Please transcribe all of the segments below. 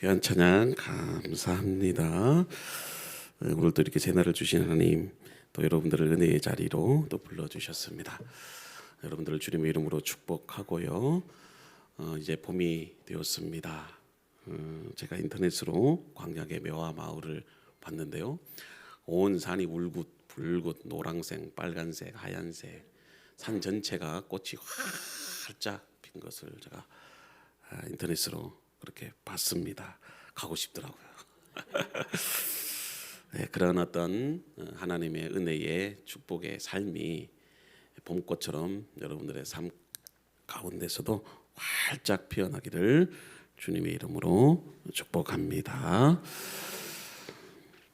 귀한 찬양 감사합니다. 네, 오늘도 이렇게 재날을 주신 하나님 또 여러분들을 은혜의 자리로 또 불러주셨습니다. 여러분들을 주님의 이름으로 축복하고요. 어, 이제 봄이 되었습니다. 어, 제가 인터넷으로 광야의 묘화 마을을 봤는데요. 온 산이 울긋 붉은 노란색, 빨간색, 하얀색 산 전체가 꽃이 활짝 핀 것을 제가 아, 인터넷으로 그렇게 봤습니다. 가고 싶더라고요. 네, 그런 어떤 어, 하나님의 은혜의 축복의 삶이 봄꽃처럼 여러분들의 삶 가운데서도 활짝 피어나기를 주님의 이름으로 축복합니다.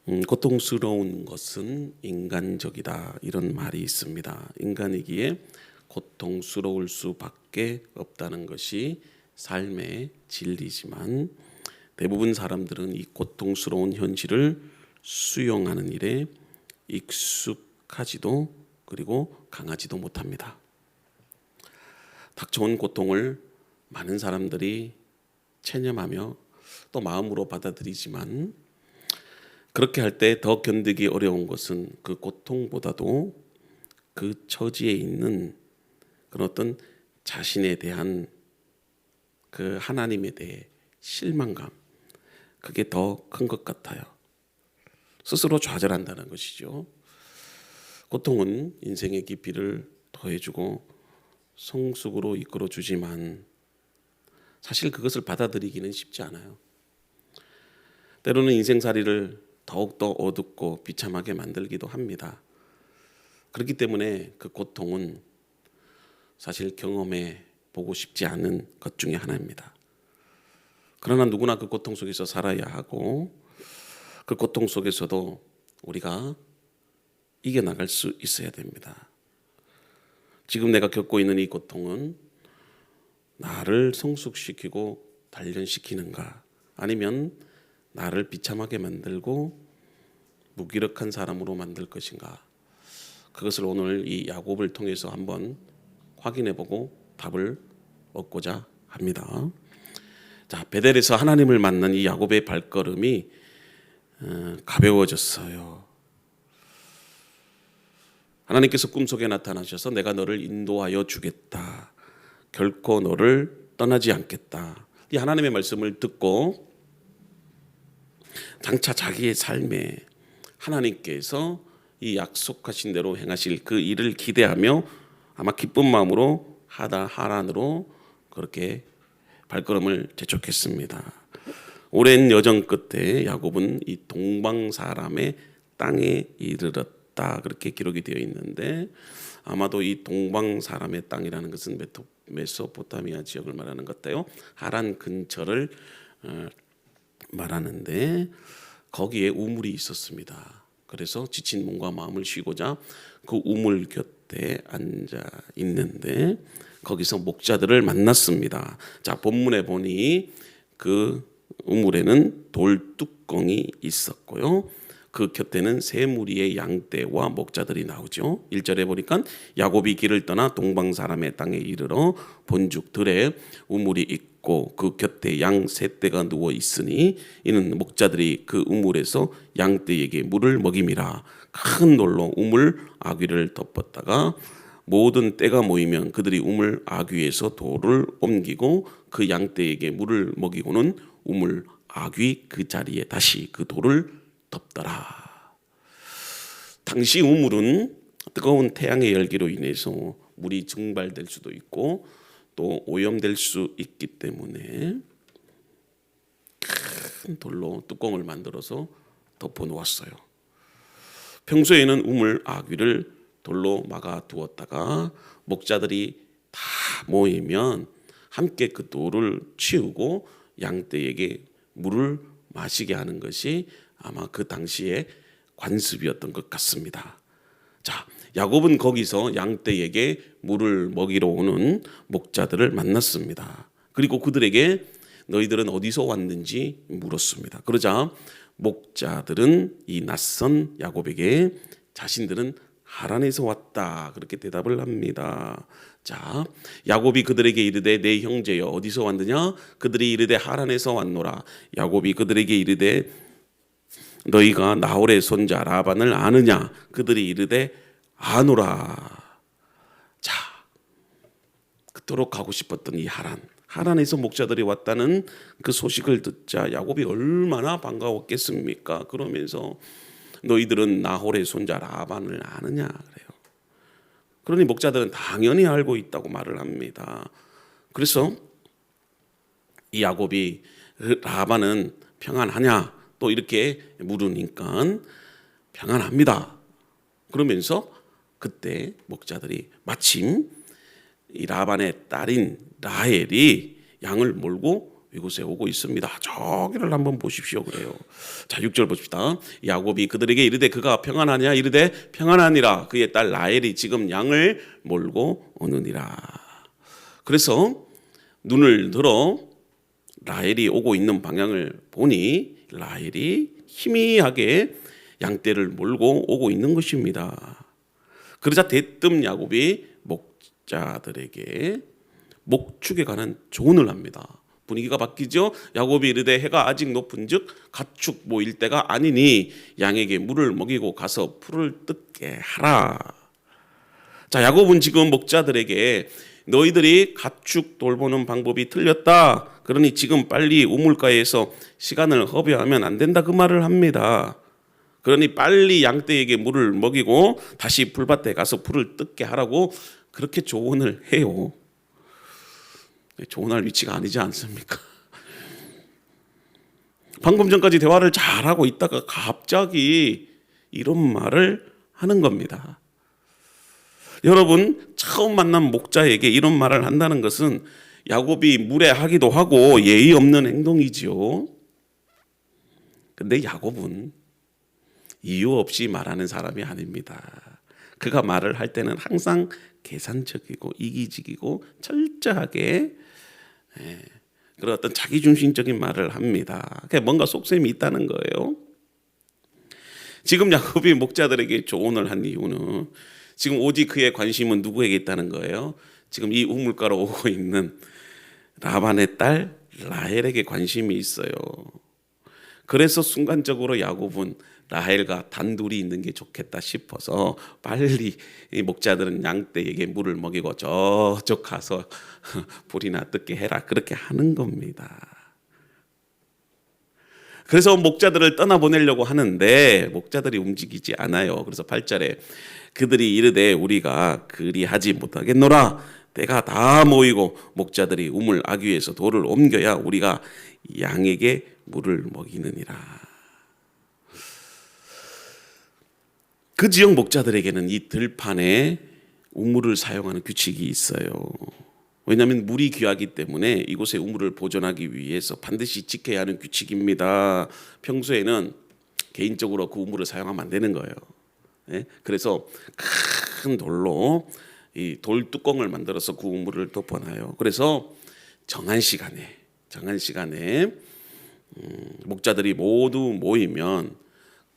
음, 고통스러운 것은 인간적이다 이런 말이 있습니다. 인간이기에 고통스러울 수밖에 없다는 것이 삶의 진리지만 대부분 사람들은 이 고통스러운 현실을 수용하는 일에 익숙하지도 그리고 강하지도 못합니다. 닥쳐온 고통을 많은 사람들이 체념하며 또 마음으로 받아들이지만 그렇게 할 때 더 견디기 어려운 것은 그 고통보다도 그 처지에 있는 그런 어떤 자신에 대한 그 하나님에 대해 실망감 그게 더 큰 것 같아요. 스스로 좌절한다는 것이죠. 고통은 인생의 깊이를 더해주고 성숙으로 이끌어 주지만 사실 그것을 받아들이기는 쉽지 않아요. 때로는 인생살이를 더욱더 어둡고 비참하게 만들기도 합니다. 그렇기 때문에 그 고통은 사실 경험해 보고 싶지 않은 것 중에 하나입니다. 그러나 누구나 그 고통 속에서 살아야 하고 그 고통 속에서도 우리가 이겨나갈 수 있어야 됩니다. 지금 내가 겪고 있는 이 고통은 나를 성숙시키고 단련시키는가 아니면 나를 비참하게 만들고 무기력한 사람으로 만들 것인가 그것을 오늘 이 야곱을 통해서 한번 확인해 보고 답을 얻고자 합니다. 자, 베델에서 하나님을 만난 이 야곱의 발걸음이 어, 가벼워졌어요. 하나님께서 꿈속에 나타나셔서 내가 너를 인도하여 주겠다. 결코 너를 떠나지 않겠다. 이 하나님의 말씀을 듣고 장차 자기의 삶에 하나님께서 이 약속하신 대로 행하실 그 일을 기대하며 아마 기쁜 마음으로 하다 하란으로 그렇게 발걸음을 재촉했습니다. 오랜 여정 끝에 야곱은 이 동방 사람의 땅에 이르렀다 그렇게 기록이 되어 있는데 아마도 이 동방 사람의 땅이라는 것은 메소포타미아 지역을 말하는 것 같아요. 하란 근처를 어, 말하는데 거기에 우물이 있었습니다. 그래서 지친 몸과 마음을 쉬고자 그 우물 곁에 앉아 있는데 거기서 목자들을 만났습니다. 자, 본문에 보니 그 우물에는 돌 뚜껑이 있었고요. 그 곁에는 세 무리의 양떼와 목자들이 나오죠. 1절에 보니까 야곱이 길을 떠나 동방 사람의 땅에 이르러 본죽 들에 우물이 있고 그 곁에 양 세 떼가 누워 있으니 이는 목자들이 그 우물에서 양 떼에게 물을 먹임이라 큰 돌로 우물 아귀를 덮었다가 모든 때가 모이면 그들이 우물 아귀에서 돌을 옮기고 그 양떼에게 물을 먹이고는 우물 아귀 그 자리에 다시 그 돌을 덮더라. 당시 우물은 뜨거운 태양의 열기로 인해서 물이 증발될 수도 있고 또 오염될 수 있기 때문에 큰 돌로 뚜껑을 만들어서 덮어 놓았어요. 평소에는 우물 아귀를 돌로 막아 두었다가 목자들이 다 모이면 함께 그 돌을 치우고 양떼에게 물을 마시게 하는 것이 아마 그 당시에 관습이었던 것 같습니다. 자, 야곱은 거기서 양떼에게 물을 먹이러 오는 목자들을 만났습니다. 그리고 그들에게 너희들은 어디서 왔는지 물었습니다. 그러자 목자들은 이 낯선 야곱에게 자신들은 하란에서 왔다 그렇게 대답을 합니다. 자, 야곱이 그들에게 이르되 내 형제여 어디서 왔느냐? 그들이 이르되 하란에서 왔노라. 야곱이 그들에게 이르되 너희가 나홀의 손자 라반을 아느냐? 그들이 이르되 아노라. 자, 그토록 가고 싶었던 이 하란. 하란에서 목자들이 왔다는 그 소식을 듣자 야곱이 얼마나 반가웠겠습니까? 그러면서 너희들은 나홀의 손자 라반을 아느냐 그래요. 그러니 목자들은 당연히 알고 있다고 말을 합니다. 그래서 이 야곱이 라반은 평안하냐 또 이렇게 물으니까 평안합니다. 그러면서 그때 목자들이 마침 이 라반의 딸인 라헬이 양을 몰고 이곳에 오고 있습니다. 저기를 한번 보십시오. 그래요. 자, 6절 봅시다. 야곱이 그들에게 이르되 그가 평안하냐 이르되 평안하니라. 그의 딸 라헬이 지금 양을 몰고 오느니라. 그래서 눈을 들어 라헬이 오고 있는 방향을 보니 라헬이 희미하게 양떼를 몰고 오고 있는 것입니다. 그러자 대뜸 야곱이 목자들에게 목축에 관한 조언을 합니다. 분위기가 바뀌죠. 야곱이 이르되 해가 아직 높은즉 가축 모일 때가 아니니 양에게 물을 먹이고 가서 풀을 뜯게 하라. 자, 야곱은 지금 목자들에게 너희들이 가축 돌보는 방법이 틀렸다. 그러니 지금 빨리 우물가에서 시간을 허비하면 안 된다 그 말을 합니다. 그러니 빨리 양떼에게 물을 먹이고 다시 풀밭에 가서 풀을 뜯게 하라고 그렇게 조언을 해요. 조언할 위치가 아니지 않습니까? 방금 전까지 대화를 잘하고 있다가 갑자기 이런 말을 하는 겁니다. 여러분 처음 만난 목자에게 이런 말을 한다는 것은 야곱이 무례하기도 하고 예의 없는 행동이지요. 근데 야곱은 이유 없이 말하는 사람이 아닙니다. 그가 말을 할 때는 항상 계산적이고 이기적이고 철저하게 예, 그런 어떤 자기중심적인 말을 합니다. 그게 뭔가 속셈이 있다는 거예요. 지금 야곱이 목자들에게 조언을 한 이유는 지금 오직 그의 관심은 누구에게 있다는 거예요. 지금 이 우물가로 오고 있는 라반의 딸 라헬에게 관심이 있어요. 그래서 순간적으로 야곱은 라헬과 단둘이 있는 게 좋겠다 싶어서 빨리 이 목자들은 양떼에게 물을 먹이고 저쪽 가서 불이나 뜯게 해라 그렇게 하는 겁니다. 그래서 목자들을 떠나보내려고 하는데 목자들이 움직이지 않아요. 그래서 8절에 그들이 이르되 우리가 그리하지 못하겠노라 때가 다 모이고 목자들이 우물 아귀에서 돌을 옮겨야 우리가 양에게 물을 먹이느니라. 그 지역 목자들에게는 이 들판에 우물을 사용하는 규칙이 있어요. 왜냐하면 물이 귀하기 때문에 이곳에 우물을 보존하기 위해서 반드시 지켜야 하는 규칙입니다. 평소에는 개인적으로 그 우물을 사용하면 안 되는 거예요. 예? 그래서 큰 돌로 이 돌 뚜껑을 만들어서 그 우물을 덮어놔요. 그래서 정한 시간에 정한 시간에 음, 목자들이 모두 모이면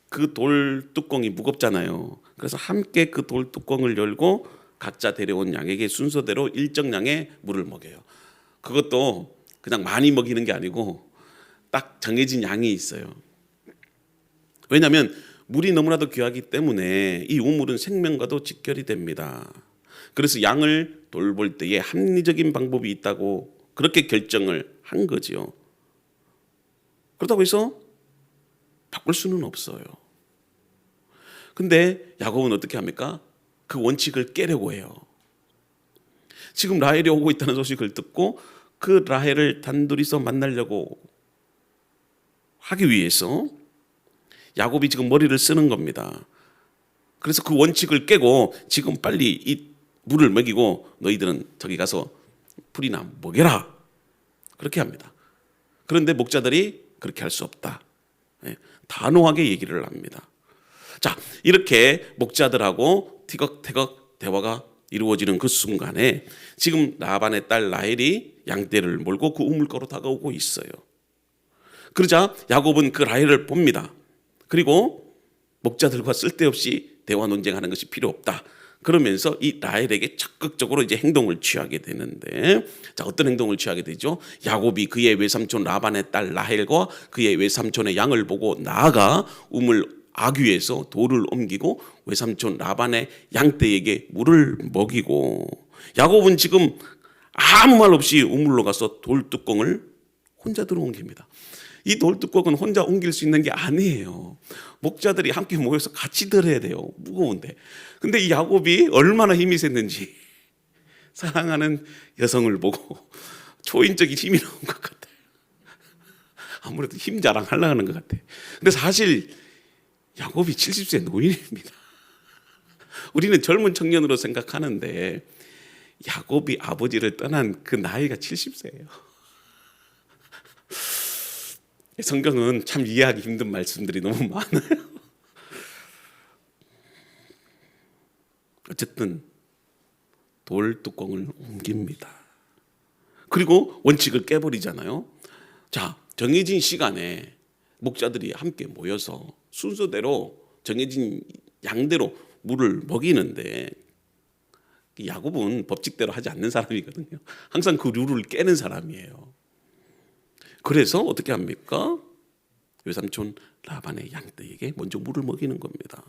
그 돌 뚜껑이 무겁잖아요. 그래서 함께 그 돌 뚜껑을 열고 각자 데려온 양에게 순서대로 일정량의 물을 먹여요. 그것도 그냥 많이 먹이는 게 아니고 딱 정해진 양이 있어요. 왜냐하면 물이 너무나도 귀하기 때문에 이 우물은 생명과도 직결이 됩니다. 그래서 양을 돌볼 때에 합리적인 방법이 있다고 그렇게 결정을 한 거지요. 그렇다고 해서 바꿀 수는 없어요. 근데 야곱은 어떻게 합니까? 그 원칙을 깨려고 해요. 지금 라헬이 오고 있다는 소식을 듣고 그 라헬을 단둘이서 만나려고 하기 위해서 야곱이 지금 머리를 쓰는 겁니다. 그래서 그 원칙을 깨고 지금 빨리 이 물을 먹이고 너희들은 저기 가서 풀이나 먹여라. 그렇게 합니다. 그런데 목자들이 그렇게 할 수 없다. 예, 단호하게 얘기를 합니다. 자, 이렇게 목자들하고 티격태격 대화가 이루어지는 그 순간에 지금 라반의 딸 라헬이 양떼를 몰고 그 우물가로 다가오고 있어요. 그러자 야곱은 그 라헬을 봅니다. 그리고 목자들과 쓸데없이 대화 논쟁하는 것이 필요 없다. 그러면서 이 라헬에게 적극적으로 이제 행동을 취하게 되는데 자 어떤 행동을 취하게 되죠? 야곱이 그의 외삼촌 라반의 딸 라헬과 그의 외삼촌의 양을 보고 나아가 우물 아귀에서 돌을 옮기고 외삼촌 라반의 양떼에게 물을 먹이고 야곱은 지금 아무 말 없이 우물로 가서 돌 뚜껑을 혼자 들어 옮깁니다. 이 돌 뚜껑은 혼자 옮길 수 있는 게 아니에요. 목자들이 함께 모여서 같이 들어야 돼요. 무거운데. 근데 이 야곱이 얼마나 힘이 셌는지 사랑하는 여성을 보고 초인적인 힘이 나온 것 같아요. 아무래도 힘 자랑하려고 하는 것 같아. 근데 사실 야곱이 70세 노인입니다. 우리는 젊은 청년으로 생각하는데 야곱이 아버지를 떠난 그 나이가 70세예요. 성경은 참 이해하기 힘든 말씀들이 너무 많아요. 어쨌든 돌 뚜껑을 옮깁니다. 그리고 원칙을 깨버리잖아요. 자, 정해진 시간에 목자들이 함께 모여서 순서대로 정해진 양대로 물을 먹이는데 야곱은 법칙대로 하지 않는 사람이거든요. 항상 그 룰을 깨는 사람이에요. 그래서 어떻게 합니까? 외삼촌 라반의 양떼에게 먼저 물을 먹이는 겁니다.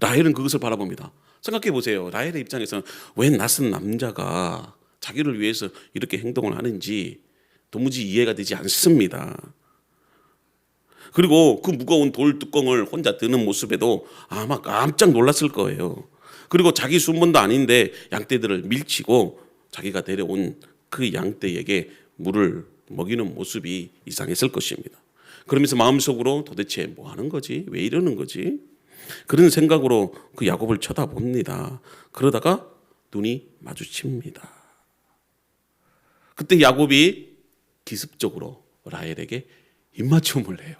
라헬은 그것을 바라봅니다. 생각해 보세요. 라헬의 입장에서는 왜 낯선 남자가 자기를 위해서 이렇게 행동을 하는지 도무지 이해가 되지 않습니다. 그리고 그 무거운 돌 뚜껑을 혼자 드는 모습에도 아마 깜짝 놀랐을 거예요. 그리고 자기 순번도 아닌데 양떼들을 밀치고 자기가 데려온 그 양떼에게 물을 먹이는 모습이 이상했을 것입니다. 그러면서 마음속으로 도대체 뭐 하는 거지? 왜 이러는 거지? 그런 생각으로 그 야곱을 쳐다봅니다. 그러다가 눈이 마주칩니다. 그때 야곱이 기습적으로 라헬에게 입맞춤을 해요.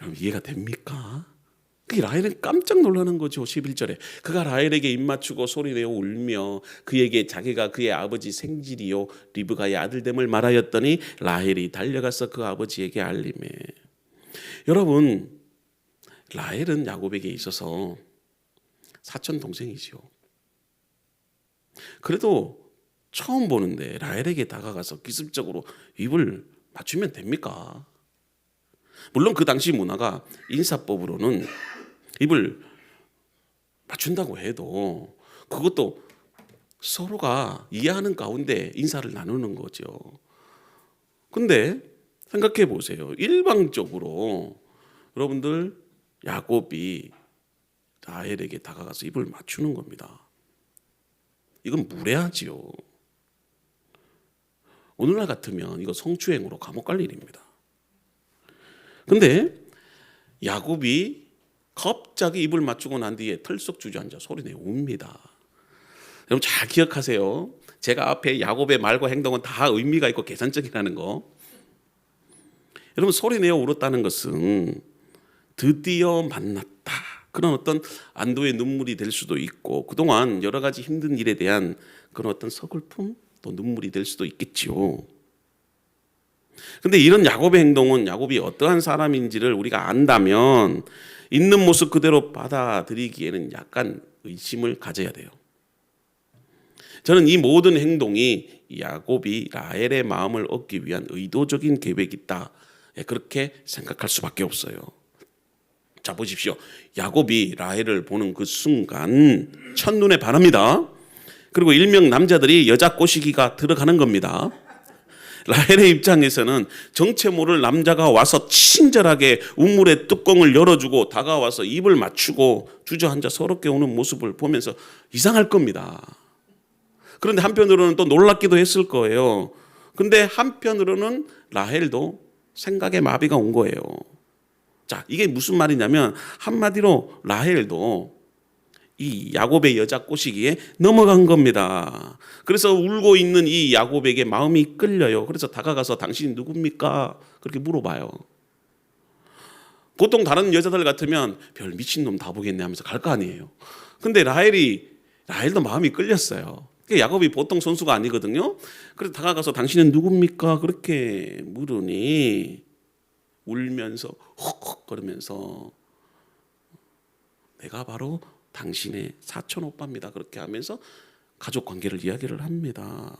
여러분 이해가 됩니까? 그 라헬은 깜짝 놀라는 거죠. 11절에. 그가 라헬에게 입맞추고 소리내어 울며 그에게 자기가 그의 아버지 생질이요 리브가의 아들됨을 말하였더니 라헬이 달려가서 그 아버지에게 알림해. 여러분 라헬은 야곱에게 있어서 사촌 동생이지요. 그래도 처음 보는데 라헬에게 다가가서 기습적으로 입을 맞추면 됩니까? 물론 그 당시 문화가 인사법으로는 입을 맞춘다고 해도 그것도 서로가 이해하는 가운데 인사를 나누는 거죠. 근데 생각해 보세요. 일방적으로 여러분들 야곱이 라헬에게 다가가서 입을 맞추는 겁니다. 이건 무례하지요. 오늘날 같으면 이거 성추행으로 감옥 갈 일입니다. 근데 야곱이 갑자기 입을 맞추고 난 뒤에 털썩 주저앉아 소리내 웁니다. 여러분 잘 기억하세요. 제가 앞에 야곱의 말과 행동은 다 의미가 있고 계산적이라는 거. 여러분 소리내어 울었다는 것은 드디어 만났다. 그런 어떤 안도의 눈물이 될 수도 있고 그동안 여러 가지 힘든 일에 대한 그런 어떤 서글픔 또 눈물이 될 수도 있겠지요. 근데 이런 야곱의 행동은 야곱이 어떠한 사람인지를 우리가 안다면 있는 모습 그대로 받아들이기에는 약간 의심을 가져야 돼요. 저는 이 모든 행동이 야곱이 라헬의 마음을 얻기 위한 의도적인 계획이다. 예, 그렇게 생각할 수밖에 없어요. 자 보십시오. 야곱이 라헬을 보는 그 순간 첫눈에 반합니다. 그리고 일명 남자들이 여자 꼬시기가 들어가는 겁니다. 라헬의 입장에서는 정체 모를 남자가 와서 친절하게 우물의 뚜껑을 열어주고 다가와서 입을 맞추고 주저앉아 서럽게 오는 모습을 보면서 이상할 겁니다. 그런데 한편으로는 또 놀랍기도 했을 거예요. 근데 한편으로는 라헬도 생각에 마비가 온 거예요. 자, 이게 무슨 말이냐면 한마디로 라헬도 이 야곱의 여자 꼬시기에 넘어간 겁니다. 그래서 울고 있는 이 야곱에게 마음이 끌려요. 그래서 다가가서 당신이 누굽니까? 그렇게 물어봐요. 보통 다른 여자들 같으면 별 미친놈 다 보겠네 하면서 갈 거 아니에요. 근데 라헬이 라헬도 마음이 끌렸어요. 야곱이 보통 선수가 아니거든요. 그래서 다가가서 당신은 누굽니까? 그렇게 물으니 울면서 헉헉 거리면서 내가 바로 당신의 사촌 오빠입니다. 그렇게 하면서 가족 관계를 이야기를 합니다.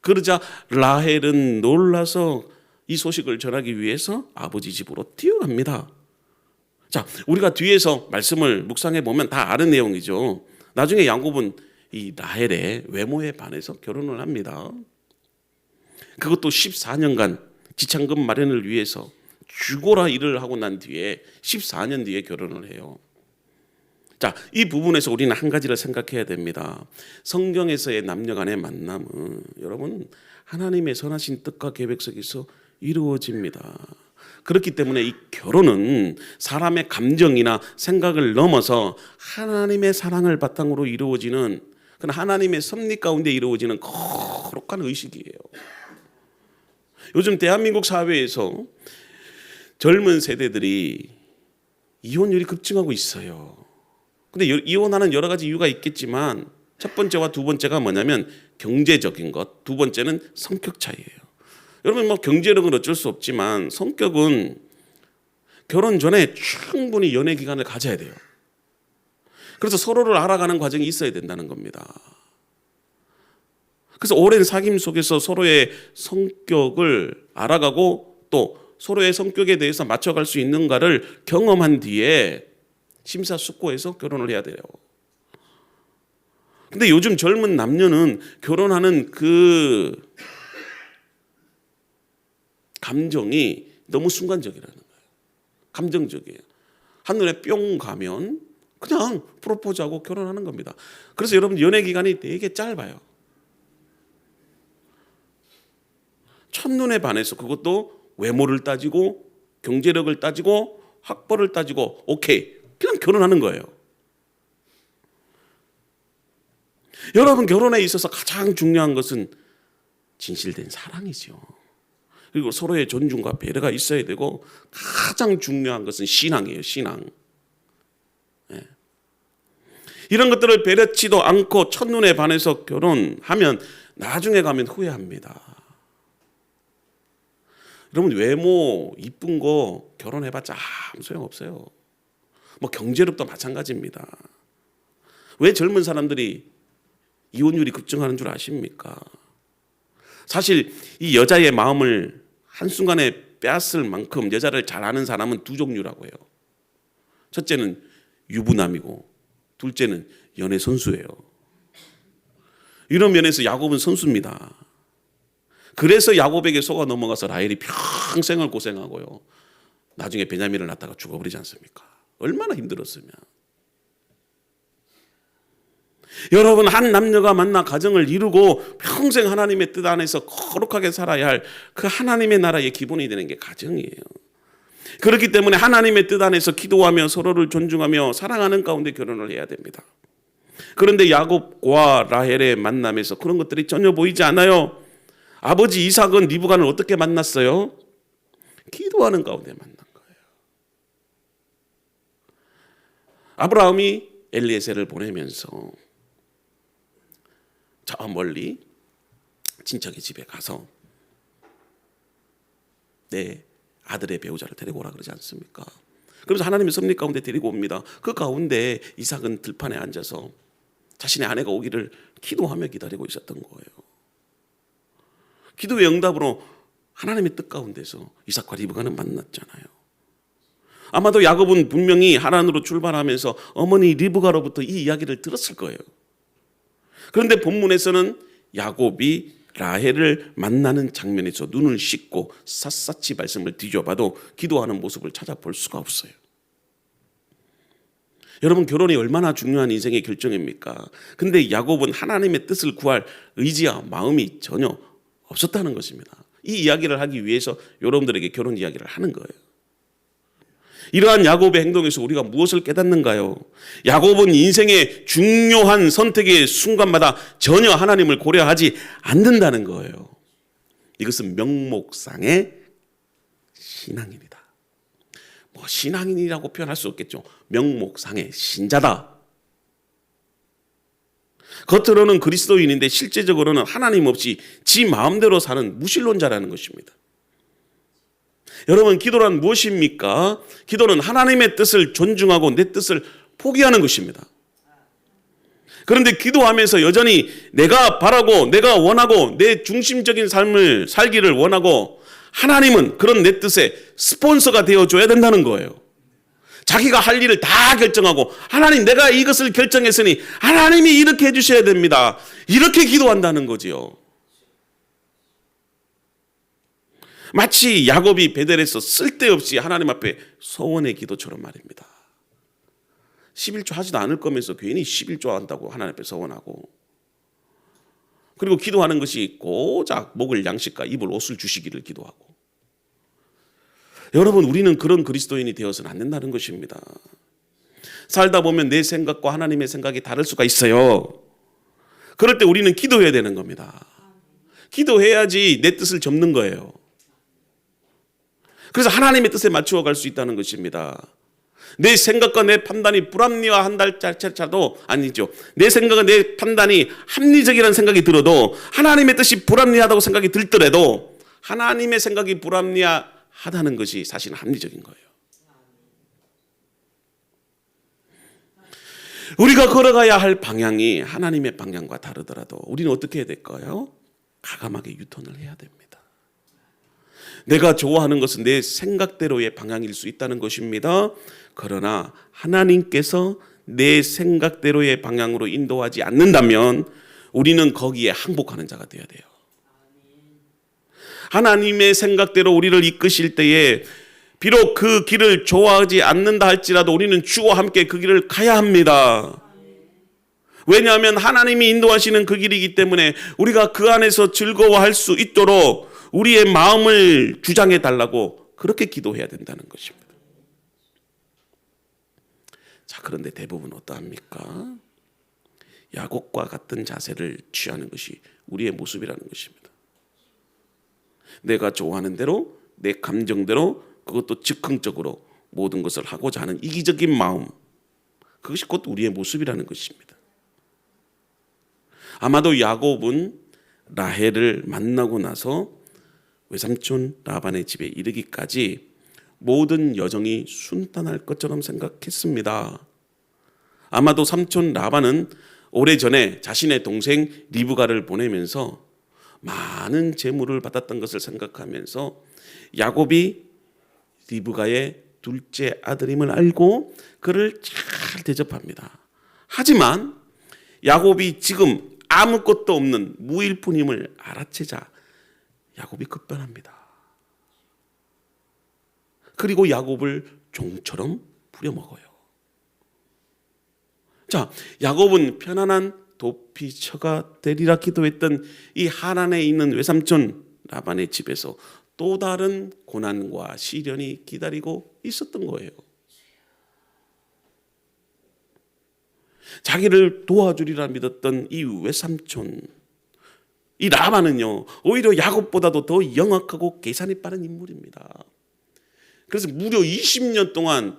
그러자 라헬은 놀라서 이 소식을 전하기 위해서 아버지 집으로 뛰어갑니다. 자, 우리가 뒤에서 말씀을 묵상해 보면 다 아는 내용이죠. 나중에 야곱은 이 라헬의 외모에 반해서 결혼을 합니다. 그것도 14년간 지창금 마련을 위해서 죽어라 일을 하고 난 뒤에 14년 뒤에 결혼을 해요. 자, 이 부분에서 우리는 한 가지를 생각해야 됩니다. 성경에서의 남녀 간의 만남은 여러분 하나님의 선하신 뜻과 계획 속에서 이루어집니다. 그렇기 때문에 이 결혼은 사람의 감정이나 생각을 넘어서 하나님의 사랑을 바탕으로 이루어지는 그런 하나님의 섭리 가운데 이루어지는 거룩한 의식이에요. 요즘 대한민국 사회에서 젊은 세대들이 이혼율이 급증하고 있어요. 근데 여- 이혼하는 여러 가지 이유가 있겠지만 첫 번째와 두 번째가 뭐냐면 경제적인 것, 두 번째는 성격 차이예요. 여러분 뭐 경제력은 어쩔 수 없지만 성격은 결혼 전에 충분히 연애 기간을 가져야 돼요. 그래서 서로를 알아가는 과정이 있어야 된다는 겁니다. 그래서 오랜 사귐 속에서 서로의 성격을 알아가고 또 서로의 성격에 대해서 맞춰갈 수 있는가를 경험한 뒤에 심사숙고해서 결혼을 해야 돼요. 근데 요즘 젊은 남녀는 결혼하는 그 감정이 너무 순간적이라는 거예요. 감정적이에요. 한눈에 뿅 가면 그냥 프로포즈하고 결혼하는 겁니다. 그래서 여러분 연애 기간이 되게 짧아요. 첫눈에 반해서 그것도 외모를 따지고 경제력을 따지고 학벌을 따지고 오케이 그냥 결혼하는 거예요. 여러분 결혼에 있어서 가장 중요한 것은 진실된 사랑이죠. 그리고 서로의 존중과 배려가 있어야 되고 가장 중요한 것은 신앙이에요. 신앙. 예. 이런 것들을 배려치도 않고 첫눈에 반해서 결혼하면 나중에 가면 후회합니다. 여러분 외모 이쁜 거 결혼해봤자 아무 소용 없어요. 뭐 경제력도 마찬가지입니다. 왜 젊은 사람들이 이혼율이 급증하는 줄 아십니까? 사실 이 여자의 마음을 한순간에 빼앗을 만큼 여자를 잘 아는 사람은 두 종류라고 해요. 첫째는 유부남이고 둘째는 연애 선수예요. 이런 면에서 야곱은 선수입니다. 그래서 야곱에게 속아 넘어가서 라헬이 평생을 고생하고요. 나중에 베냐민을 낳다가 죽어버리지 않습니까? 얼마나 힘들었으면. 여러분 한 남녀가 만나 가정을 이루고 평생 하나님의 뜻 안에서 거룩하게 살아야 할 그 하나님의 나라의 기본이 되는 게 가정이에요. 그렇기 때문에 하나님의 뜻 안에서 기도하며 서로를 존중하며 사랑하는 가운데 결혼을 해야 됩니다. 그런데 야곱과 라헬의 만남에서 그런 것들이 전혀 보이지 않아요. 아버지 이삭은 리브간을 어떻게 만났어요? 기도하는 가운데 거예요. 아브라함이 엘리에셀을 보내면서 저 멀리 친척의 집에 가서 내 아들의 배우자를 데리고 오라 그러지 않습니까? 그래서 하나님의 섭리 가운데 데리고 옵니다. 그 가운데 이삭은 들판에 앉아서 자신의 아내가 오기를 기도하며 기다리고 있었던 거예요. 기도의 응답으로 하나님의 뜻 가운데서 이삭과 리브가는 만났잖아요. 아마도 야곱은 분명히 하란으로 출발하면서 어머니 리브가로부터 이 이야기를 들었을 거예요. 그런데 본문에서는 야곱이 라헬을 만나는 장면에서 눈을 씻고 샅샅이 말씀을 뒤져봐도 기도하는 모습을 찾아볼 수가 없어요. 여러분 결혼이 얼마나 중요한 인생의 결정입니까? 근데 야곱은 하나님의 뜻을 구할 의지와 마음이 전혀 없었다는 것입니다. 이 이야기를 하기 위해서 여러분들에게 결혼 이야기를 하는 거예요. 이러한 야곱의 행동에서 우리가 무엇을 깨닫는가요? 야곱은 인생의 중요한 선택의 순간마다 전혀 하나님을 고려하지 않는다는 거예요. 이것은 명목상의 신앙입니다. 뭐 신앙인이라고 표현할 수 없겠죠. 명목상의 신자다. 겉으로는 그리스도인인데 실제적으로는 하나님 없이 지 마음대로 사는 무신론자라는 것입니다. 여러분, 기도란 무엇입니까? 기도는 하나님의 뜻을 존중하고 내 뜻을 포기하는 것입니다. 그런데 기도하면서 여전히 내가 바라고 내가 원하고 내 중심적인 삶을 살기를 원하고 하나님은 그런 내 뜻에 스폰서가 되어줘야 된다는 거예요. 자기가 할 일을 다 결정하고 하나님 내가 이것을 결정했으니 하나님이 이렇게 해주셔야 됩니다. 이렇게 기도한다는 거지요. 마치 야곱이 베델에서 쓸데없이 하나님 앞에 소원의 기도처럼 말입니다. 11조 하지도 않을 거면서 괜히 11조 한다고 하나님 앞에 서원하고 그리고 기도하는 것이 고작 먹을 양식과 입을 옷을 주시기를 기도하고 여러분 우리는 그런 그리스도인이 되어서는 안 된다는 것입니다. 살다 보면 내 생각과 하나님의 생각이 다를 수가 있어요. 그럴 때 우리는 기도해야 되는 겁니다. 기도해야지 내 뜻을 접는 거예요. 그래서 하나님의 뜻에 맞추어 갈 수 있다는 것입니다. 내 생각과 내 판단이 불합리화한 달차도 아니죠. 내 생각과 내 판단이 합리적이라는 생각이 들어도 하나님의 뜻이 불합리하다고 생각이 들더라도 하나님의 생각이 불합리하다는 것이 사실 합리적인 거예요. 우리가 걸어가야 할 방향이 하나님의 방향과 다르더라도 우리는 어떻게 해야 될까요? 가감하게 유턴을 해야 됩니다. 내가 좋아하는 것은 내 생각대로의 방향일 수 있다는 것입니다. 그러나 하나님께서 내 생각대로의 방향으로 인도하지 않는다면 우리는 거기에 항복하는 자가 되어야 돼요. 하나님의 생각대로 우리를 이끄실 때에 비록 그 길을 좋아하지 않는다 할지라도 우리는 주와 함께 그 길을 가야 합니다. 왜냐하면 하나님이 인도하시는 그 길이기 때문에 우리가 그 안에서 즐거워할 수 있도록 우리의 마음을 주장해 달라고 그렇게 기도해야 된다는 것입니다. 자, 그런데 대부분 어떠합니까? 야곱과 같은 자세를 취하는 것이 우리의 모습이라는 것입니다. 내가 좋아하는 대로 내 감정대로 그것도 즉흥적으로 모든 것을 하고자 하는 이기적인 마음 그것이 곧 우리의 모습이라는 것입니다. 아마도 야곱은 라헬을 만나고 나서 외삼촌 라반의 집에 이르기까지 모든 여정이 순탄할 것처럼 생각했습니다. 아마도 삼촌 라반은 오래전에 자신의 동생 리브가를 보내면서 많은 재물을 받았던 것을 생각하면서 야곱이 리브가의 둘째 아들임을 알고 그를 잘 대접합니다. 하지만 야곱이 지금 아무것도 없는 무일푼임을 알아채자 야곱이 급변합니다. 그리고 야곱을 종처럼 부려먹어요. 자, 야곱은 편안한 도피처가 되리라 기도했던 이 하란에 있는 외삼촌 라반의 집에서 또 다른 고난과 시련이 기다리고 있었던 거예요. 자기를 도와주리라 믿었던 이 외삼촌 이 라반은요 오히려 야곱보다도 더 영악하고 계산이 빠른 인물입니다. 그래서 무려 20년 동안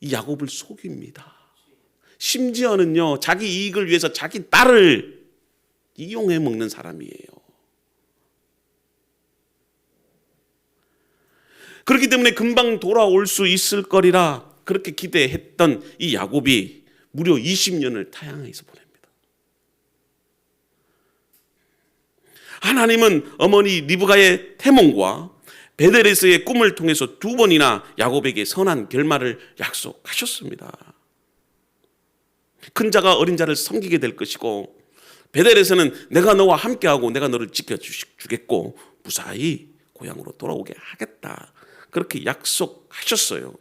이 야곱을 속입니다. 심지어는요 자기 이익을 위해서 자기 딸을 이용해 먹는 사람이에요. 그렇기 때문에 금방 돌아올 수 있을 거리라 그렇게 기대했던 이 야곱이 무려 20년을 타향에서 보냅니다. 하나님은 어머니 리브가의 태몽과 베델에서의 꿈을 통해서 두 번이나 야곱에게 선한 결말을 약속하셨습니다. 큰 자가 어린 자를 섬기게 될 것이고 베델에서는 내가 너와 함께하고 내가 너를 지켜주겠고 무사히 고향으로 돌아오게 하겠다. 그렇게 약속하셨어요.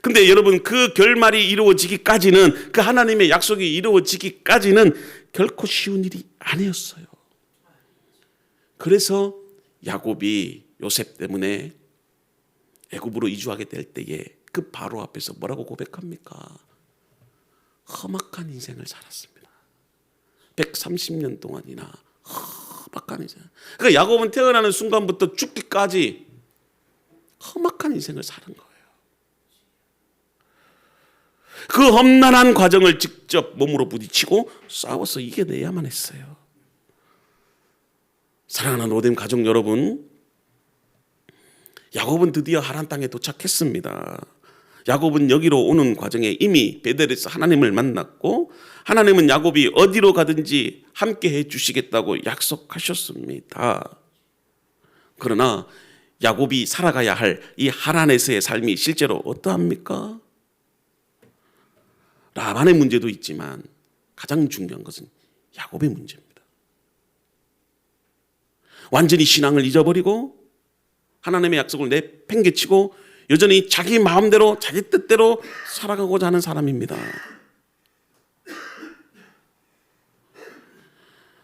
근데 여러분 그 결말이 이루어지기까지는 그 하나님의 약속이 이루어지기까지는 결코 쉬운 일이 아니었어요. 그래서 야곱이 요셉 때문에 애굽으로 이주하게 될 때에 그 바로 앞에서 뭐라고 고백합니까? 험악한 인생을 살았습니다. 130년 동안이나 험악한 인생. 그러니까 야곱은 태어나는 순간부터 죽기까지 험악한 인생을 사는 거예요. 그 험난한 과정을 직접 몸으로 부딪히고 싸워서 이겨내야만 했어요. 사랑하는 로뎀 가족 여러분, 야곱은 드디어 하란 땅에 도착했습니다. 야곱은 여기로 오는 과정에 이미 베델에서 하나님을 만났고 하나님은 야곱이 어디로 가든지 함께 해 주시겠다고 약속하셨습니다. 그러나 야곱이 살아가야 할 이 하란에서의 삶이 실제로 어떠합니까? 라반의 문제도 있지만 가장 중요한 것은 야곱의 문제입니다. 완전히 신앙을 잊어버리고 하나님의 약속을 내팽개치고 여전히 자기 마음대로 자기 뜻대로 살아가고자 하는 사람입니다.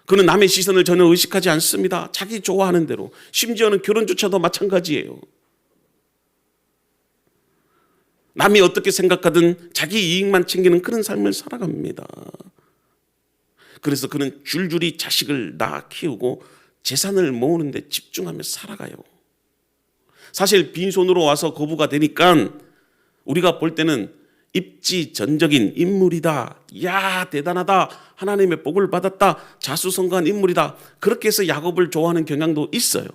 그는 남의 시선을 전혀 의식하지 않습니다. 자기 좋아하는 대로. 심지어는 결혼조차도 마찬가지예요. 남이 어떻게 생각하든 자기 이익만 챙기는 그런 삶을 살아갑니다. 그래서 그는 줄줄이 자식을 낳아 키우고 재산을 모으는데 집중하며 살아가요. 사실 빈손으로 와서 거부가 되니까 우리가 볼 때는 입지전적인 인물이다. 야, 대단하다. 하나님의 복을 받았다. 자수성가한 인물이다. 그렇게 해서 야곱을 좋아하는 경향도 있어요.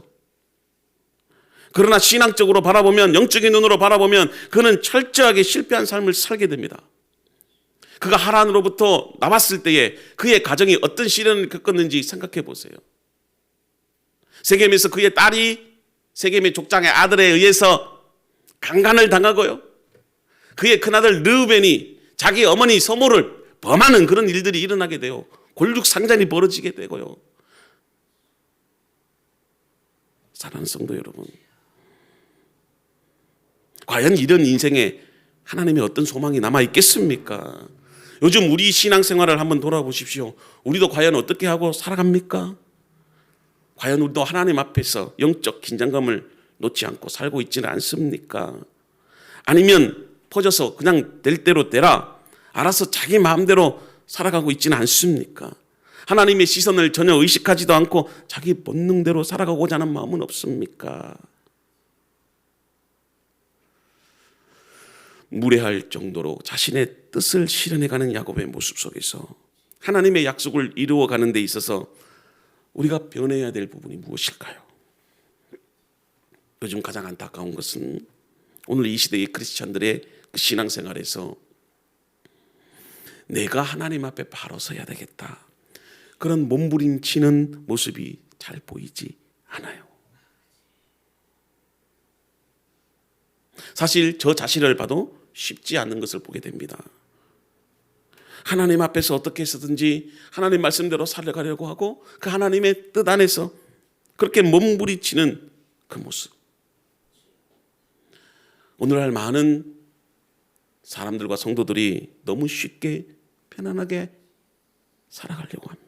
그러나 신앙적으로 바라보면 영적인 눈으로 바라보면 그는 철저하게 실패한 삶을 살게 됩니다. 그가 하란으로부터 나왔을 때에 그의 가정이 어떤 시련을 겪었는지 생각해 보세요. 세겜에서 그의 딸이 세겜의 족장의 아들에 의해서 강간을 당하고요. 그의 큰아들 르우벤이 자기 어머니 서모를 범하는 그런 일들이 일어나게 돼요. 골육상잔이 벌어지게 되고요. 사랑하는 성도 여러분. 과연 이런 인생에 하나님의 어떤 소망이 남아 있겠습니까? 요즘 우리 신앙생활을 한번 돌아보십시오. 우리도 과연 어떻게 하고 살아갑니까? 과연 우리도 하나님 앞에서 영적 긴장감을 놓지 않고 살고 있지는 않습니까? 아니면 퍼져서 그냥 될 대로 되라. 알아서 자기 마음대로 살아가고 있지는 않습니까? 하나님의 시선을 전혀 의식하지도 않고 자기 본능대로 살아가고자 하는 마음은 없습니까? 무례할 정도로 자신의 뜻을 실현해가는 야곱의 모습 속에서 하나님의 약속을 이루어가는 데 있어서 우리가 변해야 될 부분이 무엇일까요? 요즘 가장 안타까운 것은 오늘 이 시대의 크리스찬들의 그 신앙생활에서 내가 하나님 앞에 바로 서야 되겠다. 그런 몸부림치는 모습이 잘 보이지 않아요. 사실 저 자신을 봐도 쉽지 않은 것을 보게 됩니다. 하나님 앞에서 어떻게 해서든지 하나님 말씀대로 살아가려고 하고 그 하나님의 뜻 안에서 그렇게 몸부림치는 그 모습. 오늘날 많은 사람들과 성도들이 너무 쉽게 편안하게 살아가려고 합니다.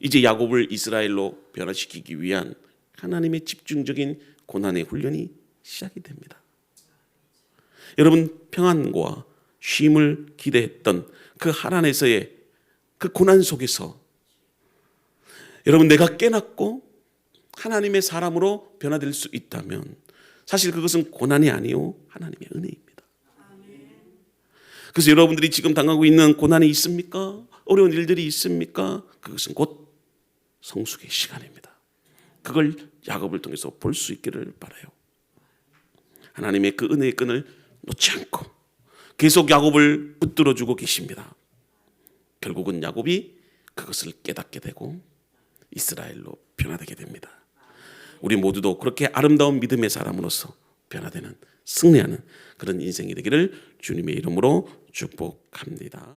이제 야곱을 이스라엘로 변화시키기 위한 하나님의 집중적인 고난의 훈련이 시작이 됩니다. 여러분 평안과 쉼을 기대했던 그 하란에서의 그 고난 속에서 여러분 내가 깨닫고 하나님의 사람으로 변화될 수 있다면 사실 그것은 고난이 아니요 하나님의 은혜입니다. 그래서 여러분들이 지금 당하고 있는 고난이 있습니까? 어려운 일들이 있습니까? 그것은 곧 성숙의 시간입니다. 그걸 야곱을 통해서 볼 수 있기를 바라요. 하나님의 그 은혜의 끈을 놓지 않고 계속 야곱을 붙들어 주고 계십니다. 결국은 야곱이 그것을 깨닫게 되고 이스라엘로 변화되게 됩니다. 우리 모두도 그렇게 아름다운 믿음의 사람으로서 변화되는 승리하는 그런 인생이 되기를 주님의 이름으로 축복합니다.